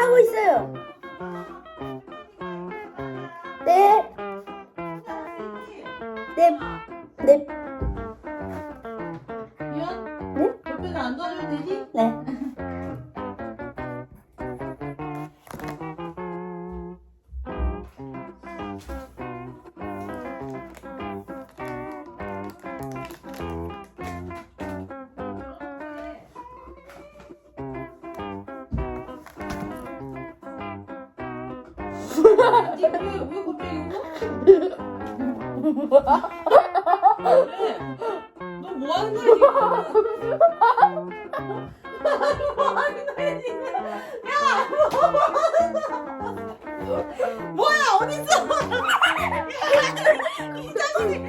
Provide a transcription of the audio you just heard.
하고 있어요. 네. 네. 네. 미연? 네? 옆에서 안 도와주면 되지? 네. 너뭐 하는 거야 지금? 있어?